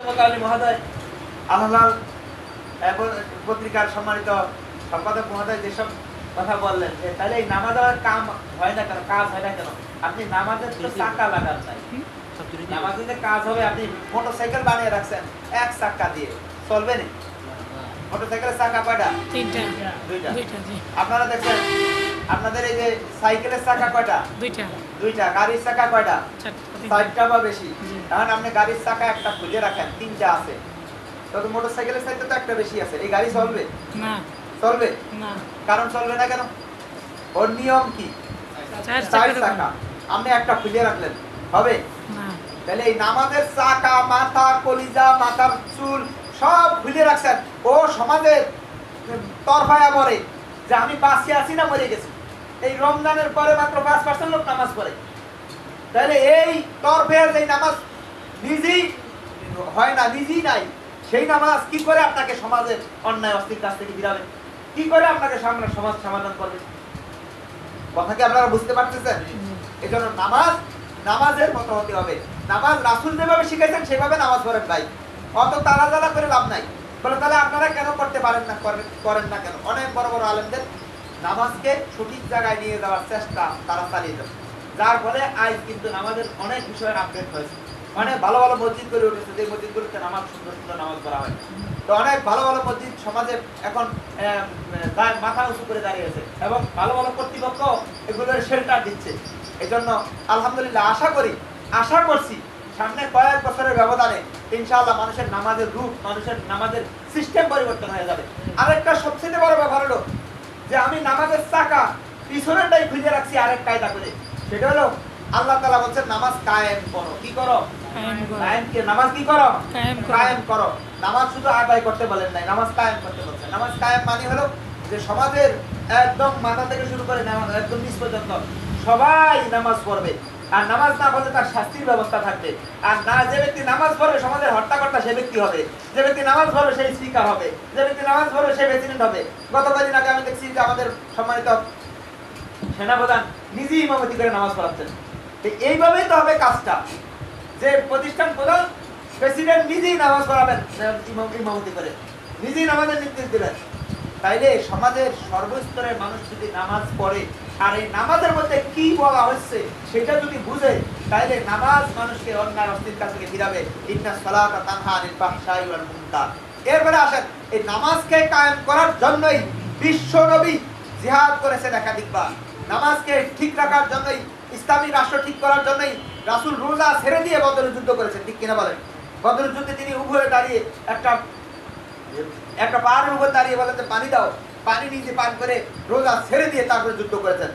কালী মহোদয় আল্লাহ পত্রিকার সম্মানিত সম্পাদক মহোদয় যেসব কথা বললেন যে তাহলে এই কাম হয় না কেন? কাজ হয় না কেন? আপনি নামাজের তো চাকা লাগান নাই। নামাজের যে কাজ হবে আপনি মোটরসাইকেল বানিয়ে রাখছেন এক চাকা দিয়ে। চলবে না? মোটরসাইকেলের চাকা কয়টা? দুইটা। আপনারা দেখছেন আপনাদের এই যে সাইকেলের চাকা কয়টা? দুইটা। দুইটা গাড়ির চাকা কয়টা? চারটা বা বেশি। এখন আপনি গাড়ির চাকা একটা খুলে রাখেন তিনটা আছে। মোটরসাইকেলের তো একটা বেশি আছে। এই গাড়ি চলবে? না। চলবে? না। কারণ চলবে না কেন? ওর নিয়ম কি? চার চাকা আপনি একটা খুলে রাখলেন। হবে? না। তাহলে এই নামাজের চাকা মাথা কলিজা মাথার চুল সব খুলে রাখছেন। ও সমাজের তরফায়া মরে যে আমি বাঁচিয়ে আছি না মরে গেছি। এই রমজানের পরে মাত্র পাঁচ পার্সেন্ট লোক নামাজ পড়ে। তাহলে এই তরফে যে নামাজ নিজেই হয় না, নিজেই নাই, সেই নামাজ কি করে আপনাকে সমাজের অন্যায় অস্থির কাছ থেকে ফিরাবে? কি করে আপনাকে সামনে সমাজ সমাধান করবে? কথা কি আপনারা বুঝতে পারতেছেন? এই জন্য নামাজ নামাজের মতো হতে হবে। নামাজ রাসুল যেভাবে শিখেছেন সেভাবে নামাজ পড়েন ভাই। অত তালা তালা করে লাভ নাই। বলে তাহলে আপনারা কেন করতে পারেন না করেন না কেন? অনেক বড় বড় আলেমদের নামাজকে সঠিক জায়গায় নিয়ে যাওয়ার চেষ্টা তারা চালিয়ে যাবে যার ফলে আজ কিন্তু নামাজের অনেক বিষয়ের আপডেট হয়েছে। অনেক ভালো ভালো মসজিদ করে উঠেছে, যে মসজিদগুলোতে নামাজ, সুন্দর সুন্দর নামাজ পড়া হয়। তো অনেক ভালো ভালো মসজিদ সমাজে এখন মাথা উঁচু করে দাঁড়িয়েছে এবং ভালো ভালো কর্তৃপক্ষ এগুলোর শেল্টার দিচ্ছে। এই জন্য আলহামদুলিল্লাহ আশা করি, আশা করছি সামনে কয়েক বছরের ব্যবধানে ইনশাআল্লাহ মানুষের নামাজের রূপ, মানুষের নামাজের সিস্টেম পরিবর্তন হয়ে যাবে। আরেকটা সবচেয়ে বড় ব্যাপার হলো যে আমি নামাজের চাকা পিছনেরটাই খুঁজে রাখছি আরেক কায়দা করে সেটা হলো আল্লাহ তালা বলছেন নামাজ কায়েম করো। কি করো। নামাজ কি করো? কায়েম করো। কায়েম করো। নামাজ শুধু আদায় করতে বলেন নাই নামাজ কায়েম করতে বলছেন। নামাজ কায়েম মানে হলো যে সমাজের একদম মাথা থেকে শুরু করে নামাজ একদম নিচ পর্যন্ত সবাই নামাজ পড়বে। আর নামাজ না পড়লে তার শাস্তির ব্যবস্থা থাকবে। আর না, যে ব্যক্তি নামাজ পড়বে, সমাজের হর্তাকর্তা সে ব্যক্তি হবে। যে ব্যক্তি নামাজ পড়বে, সেই স্পিকার হবে। যে ব্যক্তি নামাজ পড়বে সেই প্রেসিডেন্ট হবে। গত কদিন আগে আমি দেখছি যে আমাদের সম্মানিত সেনাপ্রধান নিজেই ইমামতি করে নামাজ পড়াচ্ছেন। তো এইভাবেই তো হবে কাজটা। যে প্রতিষ্ঠান প্রধান প্রেসিডেন্ট নিজেই নামাজ পড়াবেন ইমাম- ইমামতি করে। নিজেই নামাজের নির্দেশ দিবেন। তাইলে সমাজের সর্বস্তরের মানুষ যদি নামাজ পড়ে, আর এই নামাজের মধ্যে কি বলা হচ্ছে সেটা যদি বুঝে, তাইলে নামাজ মানুষকে অন্যায় অস্থির কাছ থেকে ফিরাবে। এরপরে আসেন, এই নামাজকে কায়েম করার জন্যই বিশ্ব নবী জিহাদ করেছেন একাধিকবার। নামাজকে ঠিক রাখার জন্যই, ইসলামী রাষ্ট্র ঠিক করার জন্যই রাসূল রোজা ছেড়ে দিয়ে বদরের যুদ্ধ করেছেন। ঠিক কিনা বলেন? বদরের যুদ্ধে তিনি উভয়ে দাঁড়িয়ে একটা একটা পাহাড়ের উপর দাঁড়িয়ে বলেন পানি দাও। পানি নিজে পান করে রোজা ছেড়ে দিয়ে তারপরে যুদ্ধ করেছেন।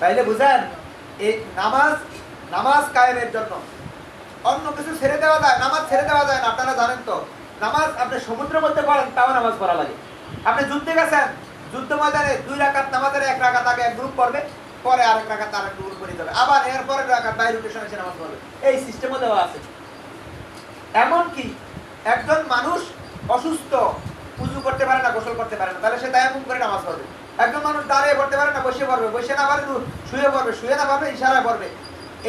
তাইলে বুঝেন, এই নামাজ নামাজ কায়েমের জন্য। অন্য কিছু ছেড়ে দেওয়া যায়, নামাজ ছেড়ে দেওয়া যায় না, আপনারা জানেন তো। নামাজ আপনি সমুদ্রের মধ্যে পড়েন, তাও নামাজ পড়া লাগে। আপনি যুদ্ধে গেছেন, যুদ্ধ ময়দানে দুই রাকাত নামাজের এক রাকাত আগে এক গ্রুপ পড়বে, পরে আরেক রাকাত আরেক গ্রুপ করে যাবে। আবার এরপরে রাকাত বাই রোটেশন এসে নামাজ পড়বে। এই সিস্টেমও দেওয়া আছে। এমনকি একজন মানুষ অসুস্থ উজু করতে পারে না, গোসল করতে পারে না, তাহলে সে তায়ামুম করে নামাজ পড়বে। একজন মানুষ দাঁড়িয়ে পড়তে পারে না, বসে পড়বে, বসে না পারে শুয়ে পড়বে, শুয়ে না পারবে, ইশারায় পড়বে।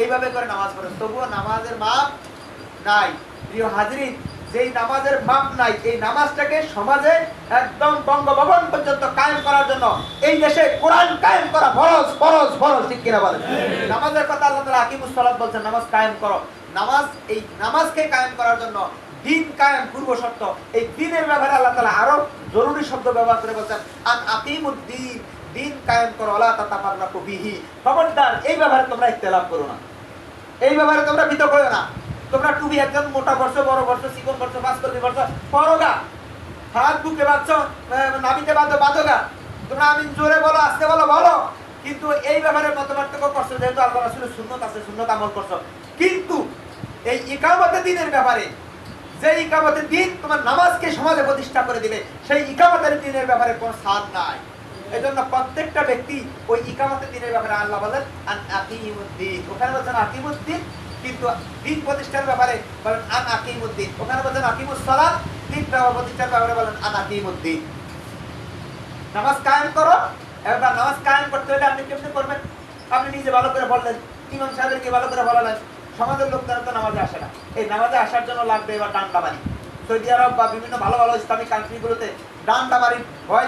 এইভাবে করে নামাজ পড়ে। তবুও নামাজের মাপ নাই। প্রিয় হাজরিন, যেই নামাজের মাপ নাই, এই নামাজটাকে সমাজে একদম বঙ্গভবন পর্যন্ত কায়েম করার জন্য এই দেশে কোরআন কায়েম করা ফরজ ফরজ ফরজ, ঠিক কিনা বলেন? নামাজের কথা আল্লাহ তাআলা আকিমুস সালাত বলছেন, নামাজ কায়েম করো। নামাজ, এই নামাজকে কায়েম করার জন্য দিন কায়েম, পূর্ব শর্ত এই দিনের ব্যাপারে আল্লাহ তাআলা আরও জরুরি শব্দ ব্যবহার করে বলছেন, আন আকিমুদ্দিন, দিন কায়েম করো আল্লাহ তাতাফাররাকু বিহি। খবরদার, এই ব্যাপারে তোমরা ইখতিলাফ করো না। এই ব্যাপারে তোমরা বিতর্ক করো না। তোমরা টুবি একজন মোটা করছ বড় করছ চিকন করছ পাঁচ করবি করছ পরগা। হাত বুকে বাঁধছো নাবিতে বাঁধো, বাঁধোগা। তোমরা আমি জোরে বলো, আস্তে বলো বলো। কিন্তু এই ব্যাপারে মত পার্থক্য করছ, যেহেতু আল্লাহ রাসূলের সুন্নত আছে, সুন্নত আমল করছ। কিন্তু এই ইকামতে দিনের ব্যাপারে যে ইকামতের দিন তোমার নামাজকে সমাজে প্রতিষ্ঠা করে দিবে, সেই ইকামতের দিনের ব্যাপারে কোনো সাদ নাই। এজন্য প্রত্যেকটা ব্যক্তি ওই ইকামতের দিনের ব্যাপারে আল্লাহ বলেন ওখানে বলছেন আকিমুদ্দিন, কিন্তু দিন প্রতিষ্ঠার ব্যাপারে বলেন, আন আকিমুদ্দিন। ওখানে বলছেন দিন প্রতিষ্ঠার ব্যাপারে বলেন, আন আকিমুদ্দিন। নামাজ কায়েম করো, এবার নামাজ কায়েম করতে হলে আপনি কেমনি করবেন? আপনি নিজে ভালো করে বললেন, ইমাম সাহেবকে ভালো করে বলালেন। সমাজের লোকজনের তো নামাজে আসে না। এই নামাজে আসার জন্য লাগবে এবার ডান্ডা বাড়ি সৌদি আরব বা বিভিন্ন ভালো ভালো ইসলামিক কান্ট্রিগুলোতে ডান্ডা ভয়